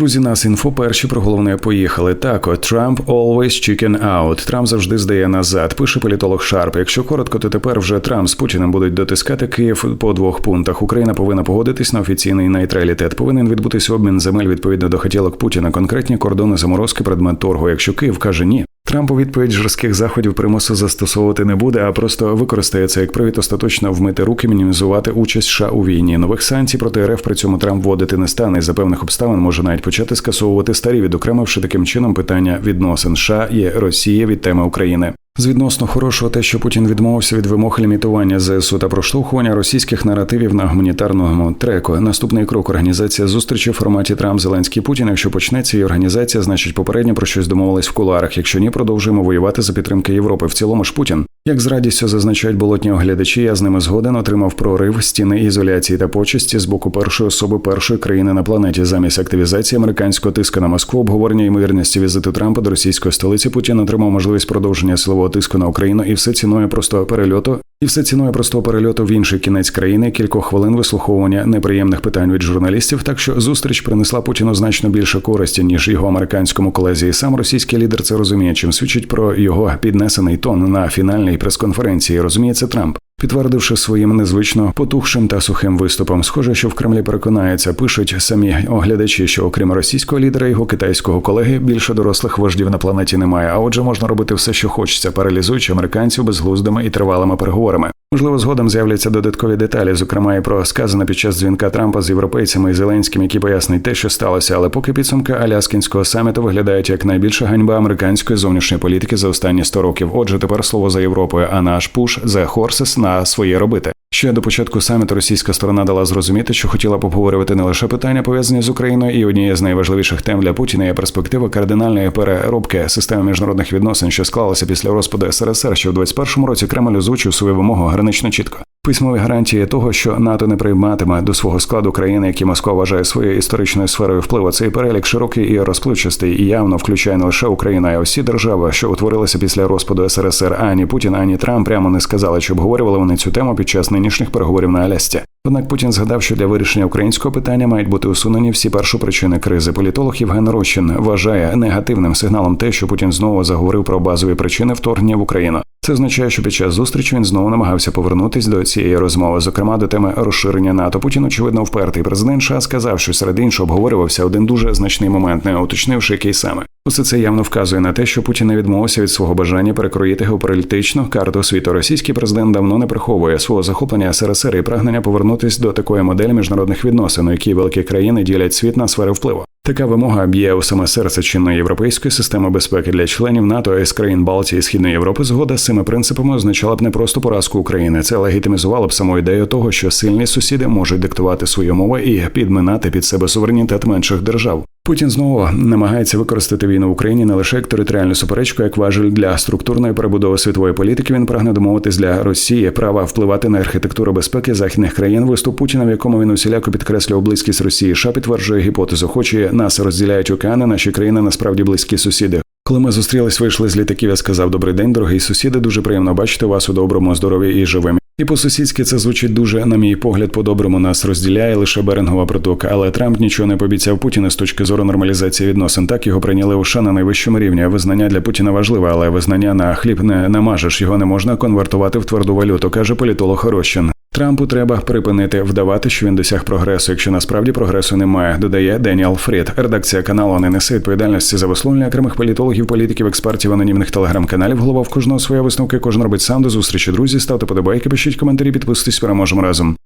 Друзі, нас інфо перші про головне поїхали. Так, от Трамп always chicken out. Трамп завжди здає назад. Пише політолог Шарп. Якщо коротко, то тепер вже Трамп з Путіним будуть дотискати Київ по двох пунктах. Україна повинна погодитись на офіційний нейтралітет. Повинен відбутись обмін земель відповідно до хотілок Путіна. Конкретні кордони заморозки предмет торгу. Якщо Київ каже ні. Трамп у відповідь жорстких заходів примусу застосовувати не буде, а просто використає це як привід остаточно вмити руки, мінімізувати участь США у війні. Нових санкцій проти РФ при цьому Трамп вводити не стане. і За певних обставин може навіть почати скасовувати старі, відокремивши таким чином питання відносин США і Росії від теми України. З відносно хорошого те, що Путін відмовився від вимог лімітування ЗСУ та проштовхування російських наративів на гуманітарному треку. Наступний крок організація зустрічі в форматі Трамп Зеленський Путін. Якщо почнеться її організація, значить попередньо про щось домовились в куларах. Якщо ні, продовжуємо воювати за підтримки Європи. В цілому ж Путін, як з радістю зазначають болотні оглядачі, я з ними згоден отримав прорив стіни ізоляції та почесті з боку першої особи першої країни на планеті замість активізації американського тиску на Москву, обговорення ймовірності візиту Трампа до російської столиці. Путін отримав можливість продовження силового тиску на Україну і все ціною простого перельоту. І все ціною простого перельоту в інший кінець країни, кількох хвилин вислуховування неприємних питань від журналістів. Так що зустріч принесла Путіну значно більше користі ніж його американському колезі. І сам російський лідер це розуміє, чим свідчить про його піднесений тон на фінальній прес-конференції. Розуміє це Трамп. Підтвердивши своїм незвично потухшим та сухим виступом, схоже, що в Кремлі переконається, пишуть самі оглядачі, що окрім російського лідера, його китайського колеги більше дорослих вождів на планеті немає. А отже, можна робити все, що хочеться, паралізуючи американців безглуздими і тривалими переговорами. Можливо, згодом з'являться додаткові деталі, зокрема і про сказане під час дзвінка Трампа з європейцями і Зеленським, які пояснить те, що сталося. Але поки підсумки Аляскінського саміту виглядають як найбільша ганьба американської зовнішньої політики за останні 100 років. Отже, тепер слово за Європою, а наш пуш за Хорсес на своє робити. Ще до початку саміту російська сторона дала зрозуміти, що хотіла обговорювати не лише питання пов'язані з Україною, і однією з найважливіших тем для Путіна є перспектива кардинальної переробки системи міжнародних відносин, що склалася після розпаду СРСР, що в 21-му році Кремль озвучив свою вимогу гранично чітко. Письмові гарантії того, що НАТО не прийматиме до свого складу країни, які Москва вважає своєю історичною сферою впливу. Цей перелік широкий і розпливчастий і явно включає не лише Україну, а й усі держави, що утворилися після розпаду СРСР. Ані Путін, ані Трамп прямо не сказали, чи обговорювали вони цю тему під час нинішніх переговорів на Алясці. Однак Путін згадав, що для вирішення українського питання мають бути усунені всі першопричини кризи. Політолог Євген Рощин вважає негативним сигналом те, що Путін знову заговорив про базові причини вторгнення в Україну. Це означає, що під час зустрічі він знову намагався повернутися до цієї розмови, зокрема до теми розширення НАТО. Путін, очевидно, впертий президент США сказав, що серед іншого обговорювався один дуже значний момент, не уточнивши, який саме. Усе це явно вказує на те, що Путін не відмовився від свого бажання перекроїти геополітичну карту світу. Російський президент давно не приховує свого захоплення СРСР і прагнення повернутися до такої моделі міжнародних відносин, у якій великі країни ділять світ на сфери впливу. Така вимога б'є у саме серце чинної європейської системи безпеки для членів НАТО і з країн Балтії і Східної Європи. Згода з цими принципами означала б не просто поразку України. Це легітимізувало б саму ідею того, що сильні сусіди можуть диктувати свою мову і підминати під себе суверенітет менших держав. Путін знову намагається використати війну в Україні не лише як територіальну суперечку, як важель для структурної перебудови світової політики. Він прагне домовитись для Росії права впливати на архітектуру безпеки західних країн. Виступ Путіна, в якому він усіляко підкреслював близькість Росії, США підтверджує гіпотезу, хоч і нас розділяють океани, наші країни насправді близькі сусіди. Коли ми зустрілись, вийшли з літаків, я сказав Добрий день, дорогі сусіди. Дуже приємно бачити вас у доброму здоров'ї і живим. І по-сусідськи це звучить дуже, на мій погляд, по-доброму нас розділяє лише Берингова протока. Але Трамп нічого не пообіцяв Путіна з точки зору нормалізації відносин. Так його прийняли у США на найвищому рівні. Визнання для Путіна важливе, але визнання на хліб не намажеш. Його не можна конвертувати в тверду валюту, каже політолог Хорощин. Трампу треба припинити вдавати, що він досяг прогресу, якщо насправді прогресу немає, додає Деніал Фрід. Редакція каналу не несе відповідальності за висловлення окремих політологів, політиків, експертів, анонімних телеграм-каналів. Голова в кожного своя висновки. Кожен робить сам до зустрічі. Друзі, ставте подобайки, пишіть коментарі, підписуйтесь, переможемо разом.